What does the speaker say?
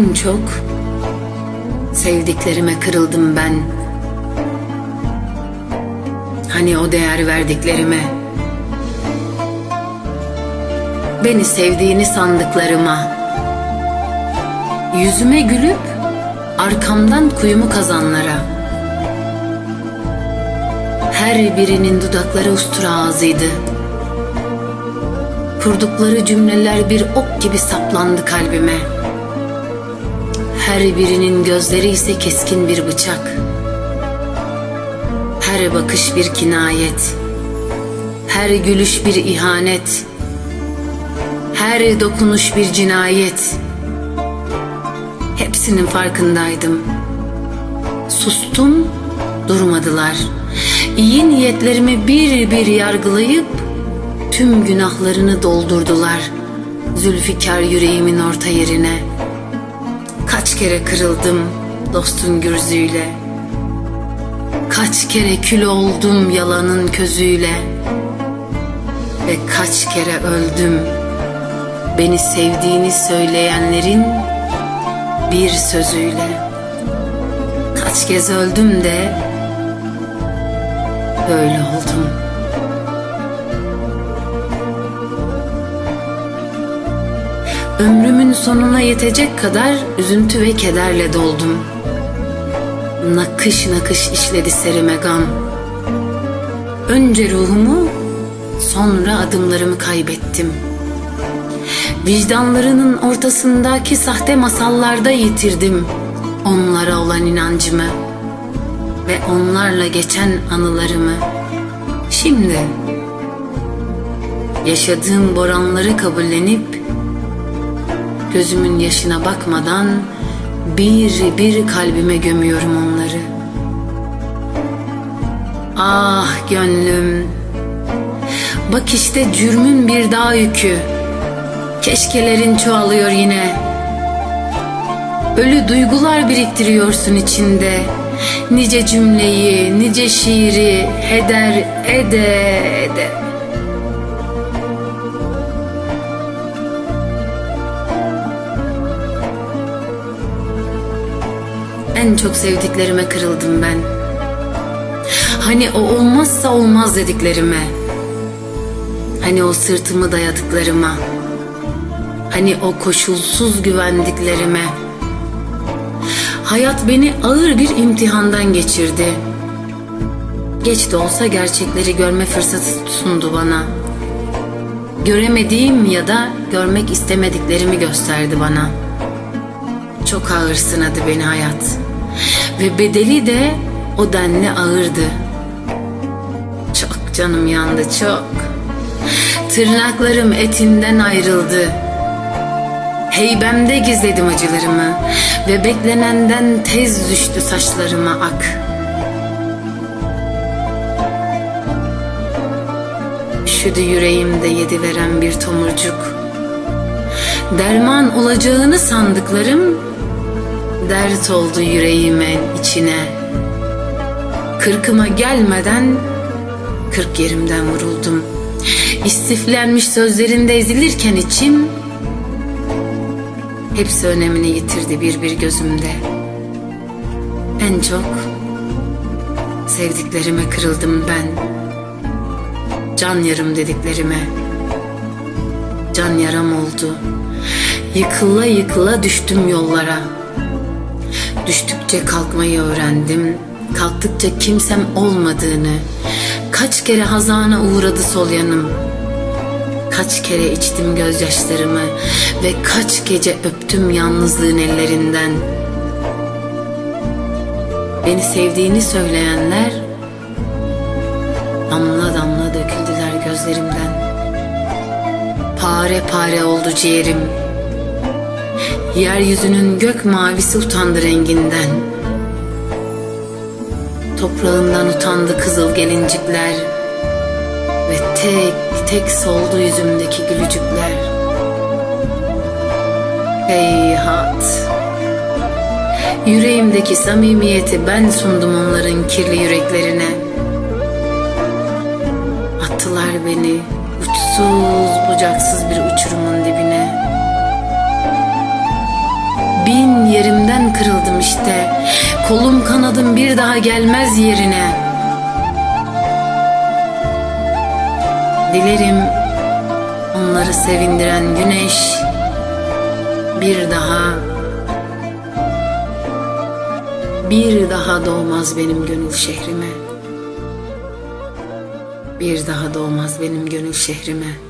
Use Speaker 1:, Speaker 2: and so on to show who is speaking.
Speaker 1: En çok sevdiklerime kırıldım ben. Hani o değer verdiklerime. Beni sevdiğini sandıklarıma. Yüzüme gülüp arkamdan kuyumu kazanlara. Her birinin dudakları ustura ağzıydı. Kurdukları cümleler bir ok gibi saplandı kalbime. Her birinin gözleri ise keskin bir bıçak. Her bakış bir kinayet. Her gülüş bir ihanet. Her dokunuş bir cinayet. Hepsinin farkındaydım. Sustum, durmadılar. İyi niyetlerimi bir bir yargılayıp tüm günahlarını doldurdular. Zülfikar yüreğimin orta yerine. Kaç kere kırıldım dostun gürzüyle. Kaç kere kül oldum yalanın közüyle. Ve kaç kere öldüm beni sevdiğini söyleyenlerin bir sözüyle. Kaç kez öldüm de böyle oldum. Ömrümün sonuna yetecek kadar üzüntü ve kederle doldum. Nakış nakış işledi serime gam. Önce ruhumu, sonra adımlarımı kaybettim. Vicdanlarının ortasındaki sahte masallarda yitirdim onlara olan inancımı ve onlarla geçen anılarımı. Şimdi yaşadığım boranları kabullenip Gözümün yaşına bakmadan bir bir kalbime gömüyorum onları. Ah gönlüm, bak işte cürmün bir dağ yükü. Keşkelerin çoğalıyor yine. Ölü duygular biriktiriyorsun içinde. Nice cümleyi, nice şiiri heder ede ede. En çok sevdiklerime kırıldım ben. Hani o olmazsa olmaz dediklerime. Hani o sırtımı dayadıklarıma. Hani o koşulsuz güvendiklerime. Hayat beni ağır bir imtihandan geçirdi. Geç de olsa gerçekleri görme fırsatı sundu bana. Göremediğim ya da görmek istemediklerimi gösterdi bana. Çok ağır sınadı beni hayat. Ve bedeli de o denli ağırdı. Çok canım yandı çok. Tırnaklarım etinden ayrıldı. Heybemde gizledim acılarımı ve beklenenden tez düştü saçlarıma ak. Üşüdü yüreğimde yedi veren bir tomurcuk. Derman olacağını sandıklarım dert oldu yüreğimin içine. Kırkıma gelmeden kırk yerimden vuruldum. İstiflenmiş sözlerinde ezilirken içim hepsi önemini yitirdi bir bir gözümde. En çok sevdiklerime kırıldım ben. Can yarım dediklerime. Can yaram oldu. Yıkıla yıkıla düştüm yollara. Düştükçe kalkmayı öğrendim. Kalktıkça kimsem olmadığını. Kaç kere hazana uğradı sol yanım. Kaç kere içtim gözyaşlarımı ve kaç gece öptüm yalnızlığın ellerinden. Beni sevdiğini söyleyenler damla damla döküldüler gözlerimden. Pare pare oldu ciğerim. Yeryüzünün gök mavisi utandı renginden. Toprağından utandı kızıl gelincikler. Ve tek tek soldu yüzümdeki gülücükler. Heyhat. Yüreğimdeki samimiyeti ben sundum onların kirli yüreklerine. Attılar beni uçsuz bucaksız bir uçurumun dibine. Kırıldım işte. Kolum kanadım bir daha gelmez yerine. Dilerim onları sevindiren güneş bir daha bir daha doğmaz benim gönül şehrime. Bir daha doğmaz benim gönül şehrime.